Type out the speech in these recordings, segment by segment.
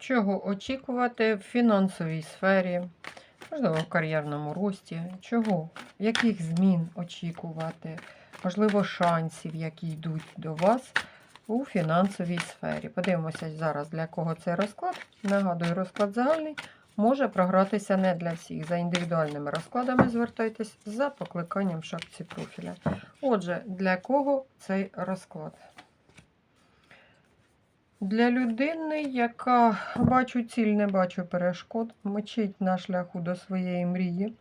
Чого очікувати в фінансовій сфері, можливо, в кар'єрному рості? Чого? Яких змін очікувати? Можливо, шансів, які йдуть до вас у фінансовій сфері. Подивимося зараз, для кого цей розклад. Нагадую, розклад загальний. Може програтися не для всіх. За індивідуальними розкладами звертайтесь за покликанням в шапці профіля. Отже, для кого цей розклад? Для людини, яка бачу ціль, не бачу перешкод, мчить на шляху до своєї мрії.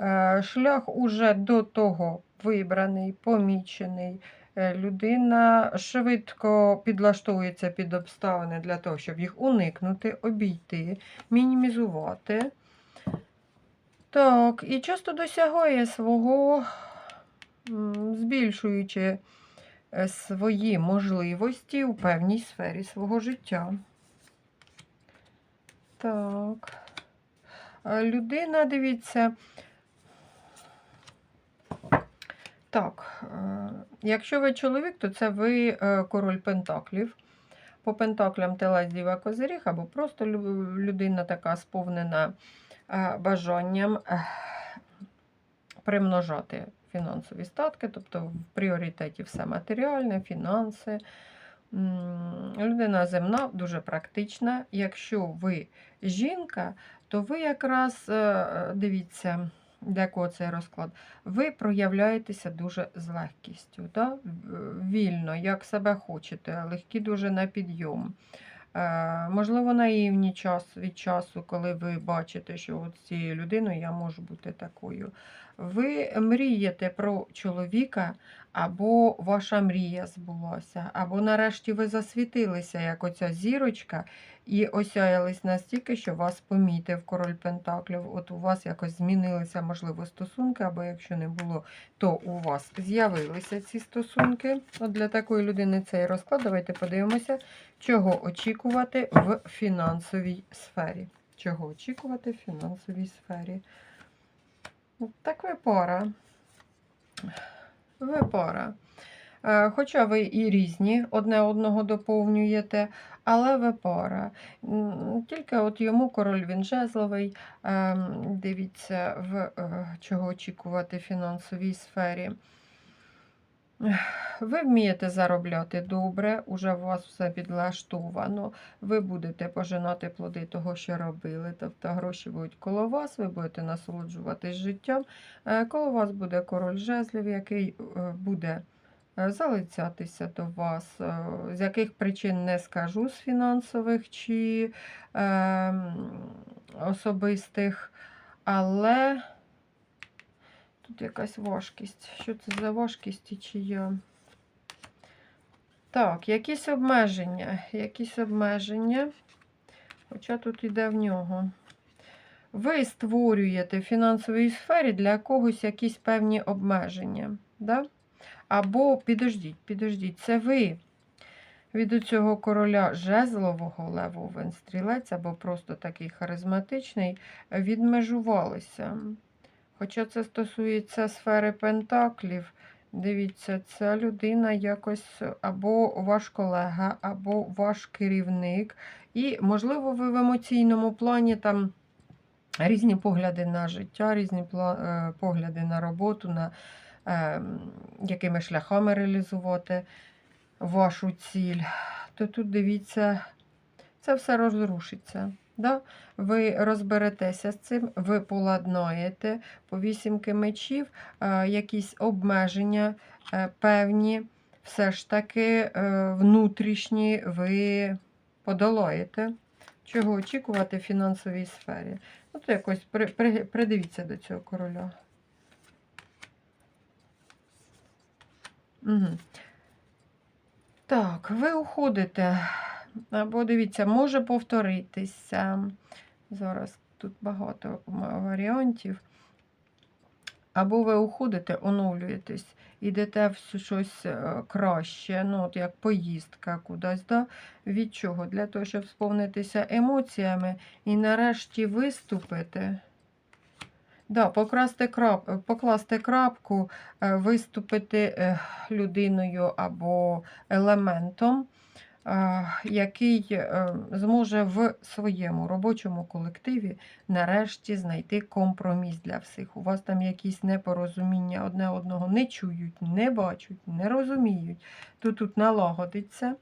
Е, Шлях уже до того вибраний, помічений. Е, Людина швидко підлаштовується під обставини для того, щоб їх уникнути, обійти, мінімізувати. Так, і часто досягає свого, збільшуючи свої можливості у певній сфері свого життя. Так. Е, Людина, дивіться. Так, е, якщо ви чоловік, то це ви е, король Пентаклів. По Пентаклям Телець Діва Козиріг, або просто людина така сповнена е, бажанням е, примножати фінансові статки, тобто в пріоритеті все матеріальне, фінанси. Людина земна, дуже практична. Якщо ви жінка, то ви якраз е, дивіться, для кого цей розклад, ви проявляєтеся дуже з легкістю, да? Вільно, як себе хочете, легкі дуже на підйом. Е, можливо, наївні час від часу, коли ви бачите, що от цією людиною я можу бути такою. Ви мрієте про чоловіка, або ваша мрія збулася, або нарешті ви засвітилися, як оця зірочка, і осяялись настільки, що вас помітив король Пентаклів. От у вас якось змінилися, можливо, стосунки, або якщо не було, то у вас з'явилися ці стосунки. От для такої людини цей розклад. Давайте подивимося, чого очікувати в фінансовій сфері. Чого очікувати в фінансовій сфері? Так ви пара. Ви пара. Е, Хоча ви і різні, одне одного доповнюєте, але ви пара. Тільки от йому король він жезловий. Ем, Дивіться, в е, чого очікувати в фінансовій сфері. Ви вмієте заробляти добре, уже у вас все підлаштовано. Ви будете пожинати плоди того, що робили. Тобто гроші будуть коло вас, ви будете насолоджуватись життям. Е, Коло вас буде король жезлів, який е, буде е, залицятися до вас. З яких причин не скажу, з фінансових чи е, особистих, але тут якась важкість. Що це за важкість і чия? Так, якісь обмеження, якісь обмеження. Хоча тут іде в нього. Ви створюєте в фінансовій сфері для когось якісь певні обмеження. Да? Або підождіть, підождіть, це ви від цього короля жезлового левовен стрілець, або просто такий харизматичний, відмежувалися. Хоча це стосується сфери пентаклів, дивіться, ця людина якось або ваш колега, або ваш керівник. І, можливо, ви в емоційному плані там різні погляди на життя, різні е, погляди на роботу, на е, якими шляхами реалізувати вашу ціль. То тут дивіться, це все розрушиться. Да? Ви розберетеся з цим, ви поладнаєте по вісімки мечів, е, якісь обмеження е, певні, все ж таки е, внутрішні ви подолаєте. Чого очікувати в фінансовій сфері? Ну, то якось при, при, придивіться до цього короля. Угу. Так, ви уходите. Або дивіться, може повторитися. Зараз тут багато варіантів. Або ви уходите, оновлюєтесь, йдете в щось е, краще, ну, от як поїздка кудись. Да? Від чого? Для того, щоб сповнитися емоціями і нарешті виступити. Да, покласти, крап, покласти крапку, е, виступити людиною або елементом який е, зможе в своєму робочому колективі нарешті знайти компроміс для всіх. У вас там якісь непорозуміння одне одного не чують, не бачать, не розуміють. То тут налагодиться.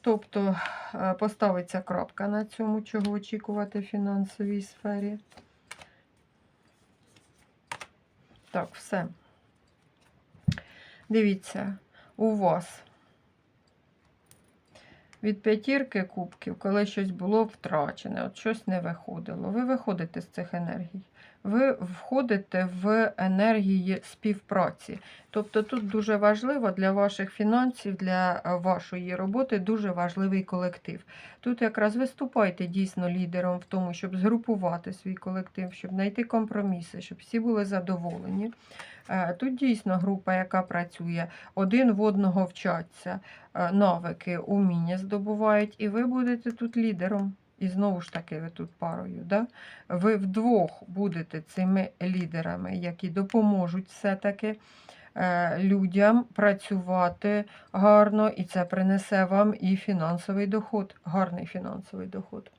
Тобто е, поставиться крапка на цьому, чого очікувати в фінансовій сфері. Так, все. Дивіться, у вас від п'ятірки кубків, коли щось було втрачене, от щось не виходило. Ви виходите з цих енергій. Ви входите в енергії співпраці. Тобто тут дуже важливо для ваших фінансів, для е, вашої роботи дуже важливий колектив. Тут якраз виступайте дійсно лідером в тому, щоб згрупувати свій колектив, щоб знайти компроміси, щоб всі були задоволені. Е, Тут дійсно група, яка працює, один в одного вчаться, е, навики, уміння здобувають, і ви будете тут лідером. І знову ж таки, ви тут парою. Да? Ви вдвох будете цими лідерами, які допоможуть все-таки е, людям працювати гарно, і це принесе вам і фінансовий доход, гарний фінансовий доход.